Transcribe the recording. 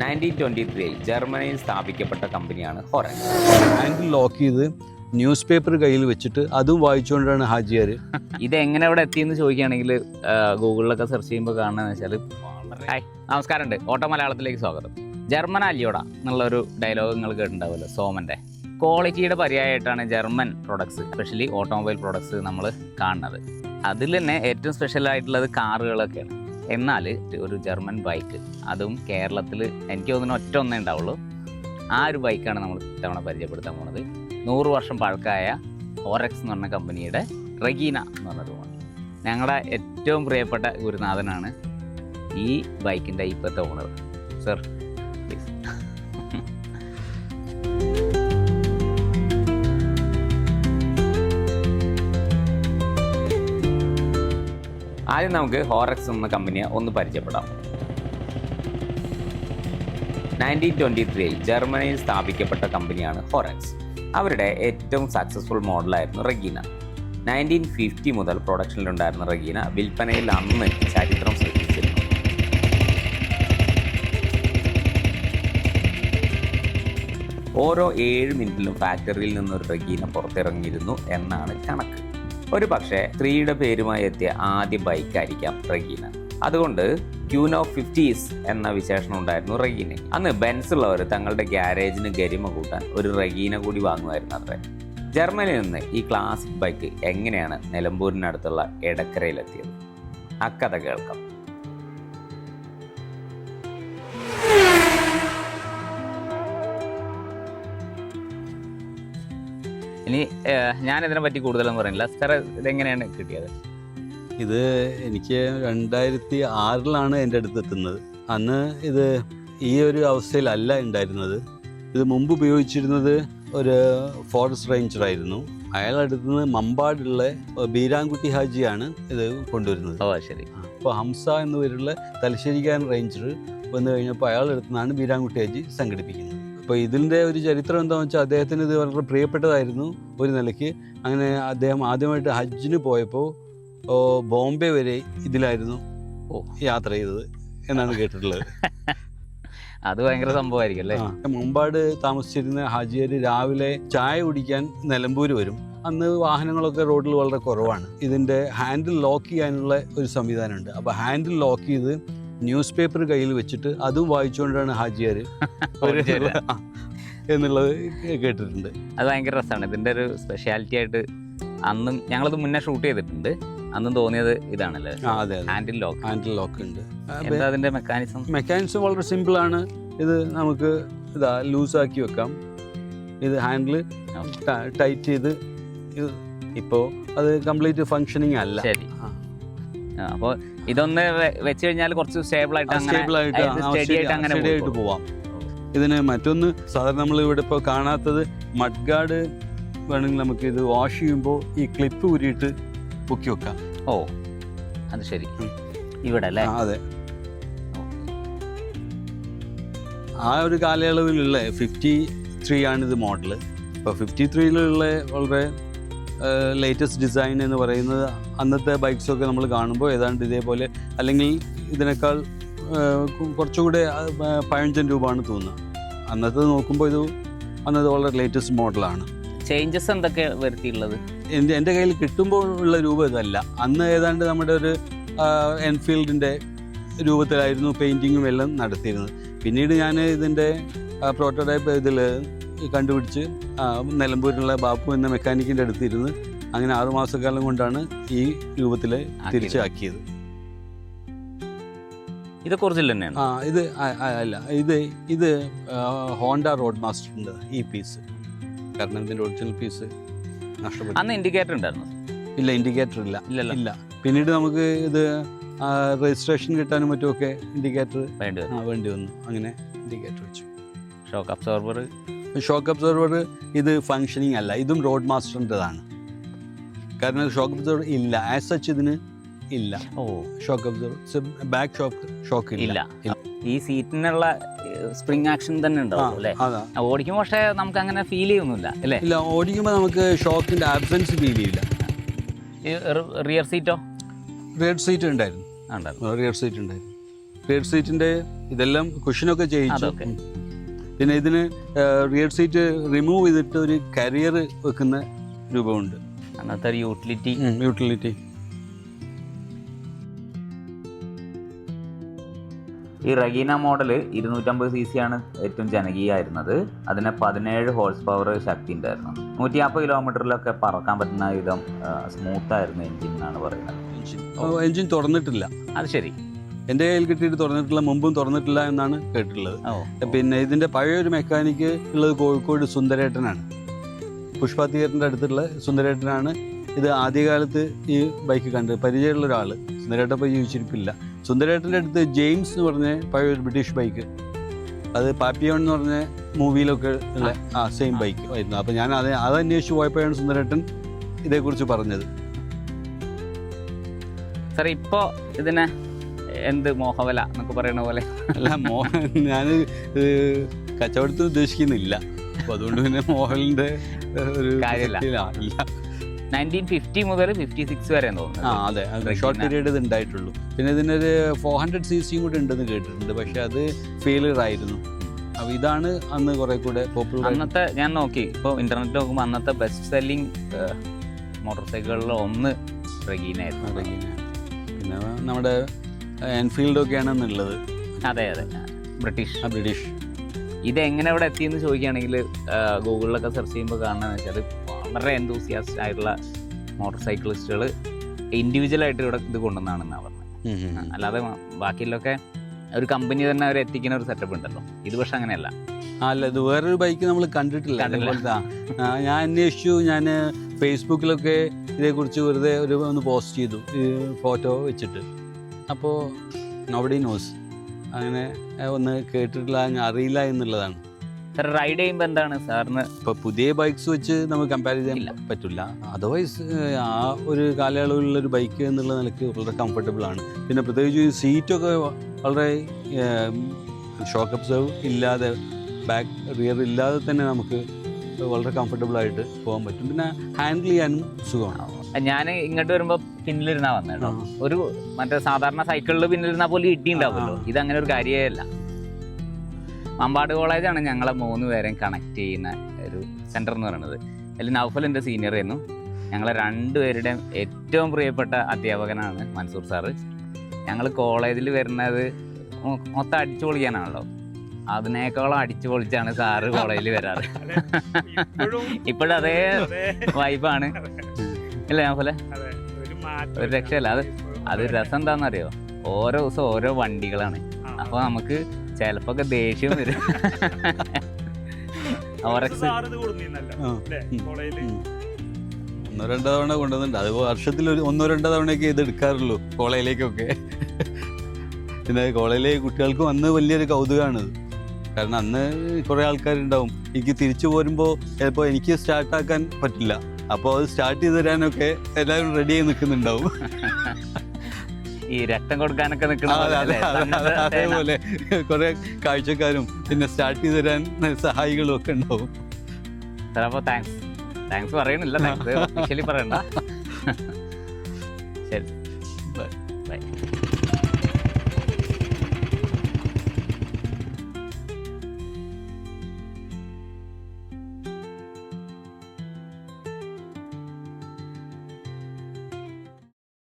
Nineteen twenty ത്രീയിൽ ജർമ്മനിയിൽ സ്ഥാപിക്കപ്പെട്ട കമ്പനിയാണ് ഹൊറൻ. ഹാൻഡിൽ ലോക്ക് ചെയ്ത് ന്യൂസ് പേപ്പർ കയ്യിൽ വെച്ചിട്ട് അതും വായിച്ചുകൊണ്ടാണ് ഹാജിയാർ ഇത് എങ്ങനെ അവിടെ എത്തിയെന്ന് ചോദിക്കുകയാണെങ്കിൽ ഗൂഗിളിലൊക്കെ സെർച്ച് ചെയ്യുമ്പോൾ കാണുന്നതെന്ന് വെച്ചാൽ ഹായ് നമസ്കാരം ഉണ്ട് ഓട്ടോ മലയാളത്തിലേക്ക് സ്വാഗതം. ജർമ്മൻ അല്യോട എന്നുള്ളൊരു ഡയലോഗ് നിങ്ങൾ കേട്ടിട്ടുണ്ടാവുമല്ലോ സോമന്റെ ക്വാളിറ്റിയുടെ പര്യായമായിട്ടാണ് German products specially automobile products നമ്മൾ കാണുന്നത്. അതിൽ തന്നെ ഏറ്റവും സ്പെഷ്യൽ ആയിട്ടുള്ളത് കാറുകളൊക്കെയാണ് എന്നാൽ ഒരു ജർമ്മൻ ബൈക്ക് അതും കേരളത്തിൽ എനിക്ക് തോന്നുന്നു ഒറ്റ ഒന്നേ ഉണ്ടാവുള്ളൂ. ആ ഒരു ബൈക്കാണ് നമ്മൾ ഇത്തവണ പരിചയപ്പെടുത്താൻ പോണത്. നൂറ് വർഷം പഴക്കമായ ഓറക്സ് എന്ന് പറഞ്ഞ കമ്പനിയുടെ റഗീന എന്ന് പറഞ്ഞൊരു മോഡൽ ഞങ്ങളുടെ ഏറ്റവും പ്രിയപ്പെട്ട ഗുരുനാഥനാണ് ഈ ബൈക്കിന്റെ ഇപ്പോഴത്തെ ഓണർ സർ ആദ്യം നമുക്ക് ഹോറക്സ് എന്ന കമ്പനിയെ ഒന്ന് പരിചയപ്പെടാം. നയന്റീൻ ട്വന്റി ത്രീയിൽ ജർമ്മനിയിൽ സ്ഥാപിക്കപ്പെട്ട കമ്പനിയാണ് ഹോറക്സ് അവരുടെ ഏറ്റവും സക്സസ്ഫുൾ മോഡലായിരുന്നു റഗീന നയന്റീൻ ഫിഫ്റ്റി മുതൽ പ്രൊഡക്ഷനിലുണ്ടായിരുന്ന റഗീന വിൽപ്പനയിൽ അന്ന് ചരിത്രം സൃഷ്ടിച്ചിരുന്നു. ഓരോ ഏഴ് മിനിറ്റിലും ഫാക്ടറിയിൽ നിന്നൊരു റഗീന പുറത്തിറങ്ങിയിരുന്നു എന്നാണ് കണക്ക്. ഒരു പക്ഷേ സ്ത്രീയുടെ പേരുമായി എത്തിയ ആദ്യ ബൈക്കായിരിക്കാം റഗീന. അതുകൊണ്ട് ക്യൂനോ ഫിഫ്റ്റീസ് എന്ന വിശേഷണം ഉണ്ടായിരുന്നു റഗീന അന്ന് ബെൻസ് ഉള്ളവർ തങ്ങളുടെ ഗ്യാരേജിന് ഗരിമ കൂട്ടാൻ ഒരു റഗീന കൂടി വാങ്ങുമായിരുന്നു അത്രേ. ജർമ്മനിയിൽ നിന്ന് ഈ ക്ലാസിക് ബൈക്ക് എങ്ങനെയാണ് നിലമ്പൂരിനടുത്തുള്ള എടക്കരയിലെത്തിയത്? അക്കഥ കേൾക്കാം. ഇനി ഞാൻ ഇതിനെ പറ്റി കൂടുതലൊന്നും പറയുന്നില്ല. സാർ ഇതെങ്ങനെയാണ് കിട്ടിയത്? ഇത് എനിക്ക് രണ്ടായിരത്തി ആറിലാണ് എന്റെ അടുത്ത് എത്തുന്നത്. അന്ന് ഇത് ഈ ഒരു അവസ്ഥയിലല്ല ഉണ്ടായിരുന്നത്. ഇത് മുമ്പ് ഉപയോഗിച്ചിരുന്നത് ഒരു ഫോറസ്റ്റ് റേഞ്ചറായിരുന്നു അയാളുടെ അടുത്ത് നിന്ന് മമ്പാടുള്ള ബീരാൻകുട്ടി ഹാജിയാണ് ഇത് കൊണ്ടുവരുന്നത്. ഓ ശരി. അപ്പോൾ ഹംസ എന്ന പേരുള്ള തലശ്ശേരിക്കാൻ റേഞ്ചർ വന്നു കഴിഞ്ഞപ്പോൾ അയാളുടെ അടുത്ത് നിന്നാണ് ബീരാൻകുട്ടി ഹാജി സംഘടിപ്പിക്കുന്നത്. അപ്പോൾ ഇതിന്റെ ഒരു ചരിത്രം എന്താണെന്ന് വെച്ചാൽ അദ്ദേഹത്തിന് ഇത് വളരെ പ്രിയപ്പെട്ടതായിരുന്നു ഒരു നിലയ്ക്ക്. അങ്ങനെ അദ്ദേഹം ആദ്യമായിട്ട് ഹജ്ജിന് പോയപ്പോൾ ബോംബെ വരെ ഇതിലായിരുന്നു ഓ. യാത്ര ചെയ്തത് എന്നാണ് കേട്ടിട്ടുള്ളത്. അത് ഭയങ്കര സംഭവമായിരിക്കും അല്ലേ? മുമ്പാട് താമസിച്ചിരുന്ന ഹാജിയർ രാവിലെ ചായ കുടിക്കാൻ നിലമ്പൂർ വരും. അന്ന് വാഹനങ്ങളൊക്കെ റോഡിൽ വളരെ കുറവാണ്. ഇതിന്റെ ഹാൻഡിൽ ലോക്ക് ചെയ്യാനുള്ള ഒരു സംവിധാനമുണ്ട്. അപ്പോൾ ഹാൻഡിൽ ലോക്ക് ചെയ്ത് ന്യൂസ് പേപ്പർ കയ്യിൽ വെച്ചിട്ട് അതും വായിച്ചുകൊണ്ടാണ് ഹാജിയാർ എന്നുള്ളത് കേട്ടിട്ടുണ്ട്. അത് ഭയങ്കര രസമാണ്. ഇതിന്റെ ഒരു സ്പെഷ്യാലിറ്റി ആയിട്ട് അന്നും ഞങ്ങളത് മുന്നേ ഷൂട്ട് ചെയ്തിട്ടുണ്ട്. അന്നും തോന്നിയത് ഇതാണല്ലേ? ഹാൻഡിൽ ലോക്ക് ഹാൻഡിൽ ലോക്ക് ഉണ്ട്. എന്താ അതിന്റെ മെക്കാനിസം മെക്കാനിസം വളരെ സിമ്പിൾ ആണ്. ഇത് നമുക്ക് ഇതാ ലൂസാക്കി വെക്കാം. ഇത് ഹാൻഡിൽ ടൈറ്റ് ചെയ്ത് ഇത് ഇപ്പോൾ അത് കംപ്ലീറ്റ് ഫങ്ഷനിങ് അല്ല. ശരി. അപ്പോൾ ഇതൊന്ന് വെച്ച് കഴിഞ്ഞാൽ കുറച്ച് സ്റ്റേബിൾ ആയിട്ട് സ്റ്റേബിൾ ആയിട്ട്. സ്റ്റഡി ആയിട്ട് അങ്ങനെ ആയിട്ട് പോവാം. ഇതിന് മറ്റൊന്ന് സാധാരണ നമ്മൾ ഇവിടെ ഇപ്പോൾ കാണാത്തത് മഡ്ഗാർഡ് വേണമെങ്കിൽ നമുക്ക് ഇത് വാഷ് ചെയ്യുമ്പോൾ ഈ ക്ലിപ്പ് ഊരിയിട്ട് പൊക്കി വെക്കാം. ഓ അത് ശരി. ഇവിടെ അല്ലേ? അതെ. ആ ഒരു കാലയളവിലുള്ള ഫിഫ്റ്റി ത്രീ ആണ് ഇത് മോഡൽ ഇപ്പോൾ ഫിഫ്റ്റി ത്രീയിലുള്ള വളരെ ലേറ്റസ്റ്റ് ഡിസൈൻ എന്ന് പറയുന്നത് അന്നത്തെ ബൈക്സൊക്കെ നമ്മൾ കാണുമ്പോൾ ഏതാണ്ട് ഇതേപോലെ അല്ലെങ്കിൽ ഇതിനേക്കാൾ കുറച്ചുകൂടെ പഴഞ്ചൻ രൂപമാണ് തോന്നുന്നത്. അന്നത്തെ നോക്കുമ്പോൾ ഇത് അന്നത്തെ വളരെ ലേറ്റസ്റ്റ് മോഡലാണ് ചേഞ്ചസ് എന്തൊക്കെ വരുത്തിയിട്ടുള്ളത്? എന്റെ എന്റെ കയ്യിൽ കിട്ടുമ്പോൾ ഉള്ള രൂപം ഇതല്ല. അന്ന് ഏതാണ്ട് നമ്മുടെ ഒരു എൻഫീൽഡിന്റെ രൂപത്തിലായിരുന്നു പെയിന്റിങ്ങും എല്ലാം നടത്തിയിരുന്നത്. പിന്നീട് ഞാൻ ഇതിന്റെ പ്രോട്ടോടൈപ്പ് ഇതിൽ കണ്ടുപിടിച്ച് നിലമ്പൂരിലുള്ള ബാപ്പു എന്ന മെക്കാനിക്കിന്റെ അടുത്തിരുന്ന് അങ്ങനെ ആറു മാസക്കാലം കൊണ്ടാണ് ഈ രൂപത്തിൽ തിരിച്ചാക്കിയത്. ഇത് കുറച്ചിൽ തന്നെയാണ്? ആ ഇത് അല്ല ഇത് ഇത് ഹോണ്ട റോഡ് മാസ്റ്ററിന്റെ ഈ പീസ്. കാരണം ഇതിന്റെ ഒറിജിനൽ പീസ് നഷ്ടപ്പെട്ടു. അന്ന് ഇൻഡിക്കേറ്റർ ഉണ്ടായിരുന്നു? ഇല്ല ഇൻഡിക്കേറ്റർ ഇല്ല. ഇല്ല ഇല്ല. പിന്നീട് നമുക്ക് ഇത് രജിസ്ട്രേഷൻ കിട്ടാനും മറ്റുമൊക്കെ ഇൻഡിക്കേറ്റർ വേണ്ടി വന്നു. അങ്ങനെ ഇൻഡിക്കേറ്റർ വെച്ചു. ഷോക്ക് അബ്സോർബർ ഷോക്ക് അബ്സർവർ ഇത് ഫങ്ഷനിങ് അല്ല. ഇതും റോഡ് മാസ്റ്ററിന്റെതാണ് കാരണം ഷോക്ക് അബ്സർവർ ഇല്ല. ആസ് സച്ച് ഇതിന് ഇല്ല. ഓ. Shock absorber back shock shock ഇല്ല. ഈ സീറ്റിനുള്ള സ്പ്രിംഗ് ആക്ഷൻ തന്നെ ഉണ്ടാവും അല്ലേ? ഓടിക്കുമ്പോൾ പക്ഷേ നമുക്ക് അങ്ങനെ ഫീൽ ചെയ്യുന്നില്ല അല്ലേ? ഇല്ല ഓടിക്കുമ്പോൾ നമുക്ക് ഷോക്കിന്റെ ആബ്സെൻസ് ഫീൽ ചെയ്യില്ല. റിയർ സീറ്റോ റിയർ സീറ്റ് ഉണ്ടായിരുന്നു. റിയർ സീറ്റ് ഉണ്ടായിരുന്നു. റിയർ സീറ്റിന്റെ ഇതെല്ലാം കുഷനൊക്കെ ചെയ്യിച്ചു. പിന്നെ ഇതിന് റിയർ സീറ്റ് റിമൂവ് ചെയ്തിട്ട് ഒരു കരിയർ വെക്കുന്ന രൂപമുണ്ട്. അങ്ങനത്തെ ഒരു യൂട്ടിലിറ്റി യൂട്ടിലിറ്റി ഈ റഗീന മോഡൽ ഇരുന്നൂറ്റമ്പത് സി സി ആണ് ഏറ്റവും ജനകീയമായിരുന്നത് അതിന് പതിനേഴ് ഹോഴ്സ് പവർ ശക്തി ഉണ്ടായിരുന്നു. നൂറ്റി നാൽപ്പത് കിലോമീറ്ററിലൊക്കെ പറക്കാൻ പറ്റുന്ന വിധം സ്മൂത്ത് ആയിരുന്നു എഞ്ചിൻ എന്നാണ് പറയുന്നത്. എഞ്ചിൻ തുറന്നിട്ടില്ല അത് ശരി. എന്റെ കയ്യിൽ കിട്ടിയിട്ട് തുറന്നിട്ടില്ല മുമ്പും തുറന്നിട്ടില്ല എന്നാണ് കേട്ടിട്ടുള്ളത്. പിന്നെ ഇതിന്റെ പഴയൊരു മെക്കാനിക്ക് ഉള്ളത് കോഴിക്കോട് സുന്ദരേട്ടനാണ്. പുഷ്പ തിയേറ്ററിന്റെ അടുത്തുള്ള സുന്ദരേട്ടനാണ് ഇത് ആദ്യകാലത്ത് ഈ ബൈക്ക് കണ്ട് പരിചയമുള്ള ഒരാൾ സുന്ദരേട്ടൻ ഇപ്പോൾ ജീവിച്ചിരിപ്പില്ല. സുന്ദരേട്ടന്റെ അടുത്ത് ജെയിംസ് എന്ന് പറഞ്ഞ പഴയൊരു ബ്രിട്ടീഷ് ബൈക്ക് അത് പാപ്പിയോൺ എന്ന് പറഞ്ഞ മൂവിയിലൊക്കെ ഉള്ള ആ. സെയിം ബൈക്ക് ആയിരുന്നു. അപ്പോൾ ഞാൻ അത് അത് അന്വേഷിച്ച് പോയപ്പോഴാണ് സുന്ദരേട്ടൻ ഇതേക്കുറിച്ച് പറഞ്ഞത്. സാർ ഇപ്പോ ഇതിനെ എന്ത് മോഹവല എന്നൊക്കെ പറയുന്ന പോലെ. അല്ല മോഹൻ ഞാൻ കച്ചവടത്തിൽ ഉദ്ദേശിക്കുന്നില്ല. അപ്പോൾ അതുകൊണ്ട് പിന്നെ മോഹലിന്റെ ഒരു കാര്യമില്ല. ഇല്ല. നയന്റീൻ ഫിഫ്റ്റി മുതൽ ഫിഫ്റ്റി സിക്സ് വരെ ആ തോന്നുന്നു. അതെ ഷോർട്ട് പീരീഡ് ഇത് ഉണ്ടായിട്ടുള്ളൂ. പിന്നെ ഇതിനൊരു ഫോർ ഹൺഡ്രഡ് സി സിയും കൂടെ ഉണ്ടെന്ന് കേട്ടിട്ടുണ്ട്. പക്ഷെ അത് ഫെയിലിയർ ആയിരുന്നു. അപ്പോൾ ഇതാണ് അന്ന് കുറെ കൂടെ പോപ്പുലർ അന്നത്തെ ഞാൻ നോക്കി. ഇപ്പോൾ ഇന്റർനെറ്റ് നോക്കുമ്പോൾ അന്നത്തെ ബെസ്റ്റ് സെല്ലിംഗ് മോട്ടോർ സൈക്കിളിൽ ഒന്ന് റഗീനായിരുന്നു പിന്നെ നമ്മുടെ എൻഫീൽഡ് ഒക്കെയാണ് എന്നുള്ളത് അതെ അതെ. ബ്രിട്ടീഷ്. ആ ബ്രിട്ടീഷ്. ഇത് എങ്ങനെ ഇവിടെ എത്തിയെന്ന് ചോദിക്കുകയാണെങ്കിൽ ഗൂഗിളിലൊക്കെ സെർച്ച് ചെയ്യുമ്പോൾ കാണുന്നതെന്ന് വെച്ചാൽ വളരെ എന്തൂസിയാസ്റ്റ് ആയിട്ടുള്ള മോട്ടോർ സൈക്കിളിസ്റ്റുകൾ ഇൻഡിവിജ്വൽ ആയിട്ട് ഇവിടെ ഇത് കൊണ്ടുവന്നാണെന്നാണ് പറഞ്ഞത്. അല്ലാതെ ബാക്കിയിലൊക്കെ ബാക്കിയുള്ളൊക്കെ ഒരു കമ്പനി തന്നെ അവർ എത്തിക്കുന്ന ഒരു സെറ്റപ്പ് ഉണ്ടല്ലോ. ഇത് പക്ഷെ അങ്ങനെയല്ല. അല്ല ഇത് വേറൊരു ബൈക്ക് നമ്മൾ കണ്ടിട്ടില്ല. അതേപോലത്തെ ഞാൻ അന്വേഷിച്ചു. ഞാൻ ഫേസ്ബുക്കിലൊക്കെ ഇതേക്കുറിച്ച് വെറുതെ ഒരു ഒന്ന് പോസ്റ്റ് ചെയ്തു. ഫോട്ടോ വെച്ചിട്ട്. അപ്പോൾ നോബഡി നോസ് അങ്ങനെ ഒന്ന് കേട്ടിട്ടില്ല ഞാൻ അറിയില്ല എന്നുള്ളതാണ്. സാർ റൈഡ് ചെയ്യുമ്പോൾ എന്താണ് സാറിന്? ഇപ്പോൾ പുതിയ ബൈക്സ് വെച്ച് നമുക്ക് കമ്പയർ ചെയ്യാൻ പറ്റില്ല അതർവൈസ് ആ ഒരു കാലയളവിലുള്ള ഒരു ബൈക്ക് എന്നുള്ള നിലയ്ക്ക് വളരെ കംഫർട്ടബിൾ ആണ്. പിന്നെ പ്രത്യേകിച്ച് ഈ സീറ്റൊക്കെ വളരെ ഷോക്ക് അബ്സർവ് ഇല്ലാതെ ബാക്ക് റിയർ ഇല്ലാതെ തന്നെ നമുക്ക് വളരെ കംഫർട്ടബിൾ ആയിട്ട് പോകാൻ പറ്റും. പിന്നെ ഹാൻഡിൽ ചെയ്യാനും സുഖമാണ്. ഞാൻ ഇങ്ങോട്ട് വരുമ്പോ പിന്നിലിരുന്നാ വന്നത് കേട്ടോ ഒരു മറ്റേ സാധാരണ സൈക്കിളിൽ പിന്നിലിരുന്നാ പോലും ഇട്ടിണ്ടാവുമല്ലോ ആ, ആ. ഇത് അങ്ങനെ ഒരു കാര്യമല്ല മമ്പാട് കോളേജാണ് ഞങ്ങളെ മൂന്ന് പേരെയും കണക്ട് ചെയ്യുന്ന ഒരു സെന്റർ എന്ന് പറയുന്നത് അതിൽ നൗഫൽ എന്റെ സീനിയർ ആയിരുന്നു. ഞങ്ങളെ രണ്ടുപേരുടെയും ഏറ്റവും പ്രിയപ്പെട്ട അധ്യാപകനാണ് മൻസൂർ സാറ്. ഞങ്ങൾ കോളേജിൽ വരുന്നത് മൊത്തം അടിച്ചു പൊളിക്കാനാണല്ലോ. അതിനേക്കാളും അടിച്ചു പൊളിച്ചാണ് സാറ് കോളേജിൽ വരാറ്. ഇപ്പോഴും അതേ വൈബാണ് ഇല്ല നൗഫലെ ഒരു രക്ഷയല്ല. അത് അത് രസം എന്താണെന്നറിയോ ഓരോ ദിവസം ഓരോ വണ്ടികളാണ്. അപ്പൊ നമുക്ക് ചിലപ്പോ ഒക്കെ ദേഷ്യം വരും. ഒന്നോ രണ്ടോ തവണ കൊണ്ടുവന്നിട്ടുണ്ട്. അത് വർഷത്തിൽ ഒരു ഒന്നോ രണ്ടോ തവണയൊക്കെ ഇത് എടുക്കാറുള്ളൂ കോളേജിലേക്കൊക്കെ. പിന്നെ കോളേജിലെ കുട്ടികൾക്ക് വന്ന് വലിയൊരു കൗതുകമാണ് കാരണം അന്ന് കുറേ ആൾക്കാരുണ്ടാവും. എനിക്ക് തിരിച്ചു പോരുമ്പോൾ ചിലപ്പോൾ എനിക്ക് സ്റ്റാർട്ടാക്കാൻ പറ്റില്ല. അപ്പോൾ അത് സ്റ്റാർട്ട് ചെയ്ത് തരാനൊക്കെ എല്ലാവരും റെഡി ആയി നിൽക്കുന്നുണ്ടാവും. ഈ രക്തം കൊടുക്കാനൊക്കെ നിൽക്കുന്ന. അതേപോലെ. കുറെ കാഴ്ചക്കാരും പിന്നെ സ്റ്റാർട്ട് ചെയ്ത് തരാൻ സഹായികളും ഒക്കെ ഉണ്ടാവും. അപ്പോൾ താങ്ക്സ് താങ്ക്സ് പറയണില്ല താങ്ക്സ് പറയണ്ട. ശരി. Bye bye